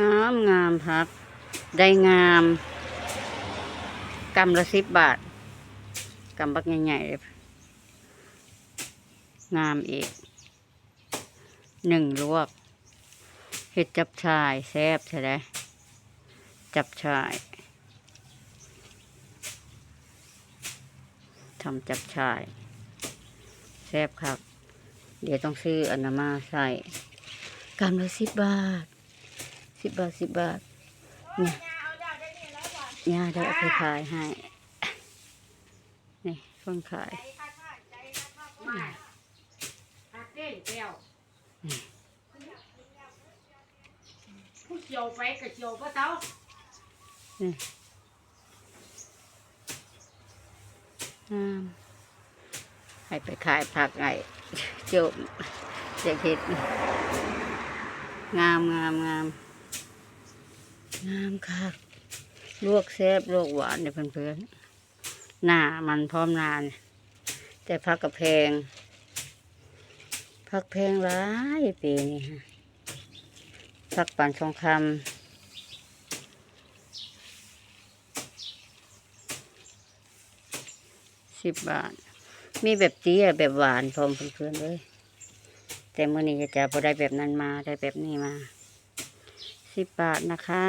งามงามพัก ได้งามกำละสิบบาทกำบักใหญ่ๆเลยงามอีกหนึ่งลวกเห็ดจับชายแซ่บใช่ไหมจับชายทำจับชายแซ่บครับ เดี๋ยวต้องซื้ออนนามาใส่กำละสิบบาท สิบบาทสิบบาทเนี่ยย่าได้เอาไปขายให้ นี่คนขายหักเด้งแก้วผู้เกี่ยวไปกับเกี่ยวก็เท้านี่งามให้ไปขายผักไงจบจะเห็ดนี่งามงามงาม งามค่ะลวกแซบลวกหวานเนี่ยเพื่อนๆ หน้ามันพร้อมนาน แต่พักกับแพง พักแพงร้ายปีนี้ฮะพักปั่นทองคำสิบบาท มีแบบเตี้ยแบบหวานพร้อมเพื่อนๆเลย แต่เมื่อนี้จะจะพอได้แบบนั้นมาได้แบบนี้มา สิบบาทนะคะ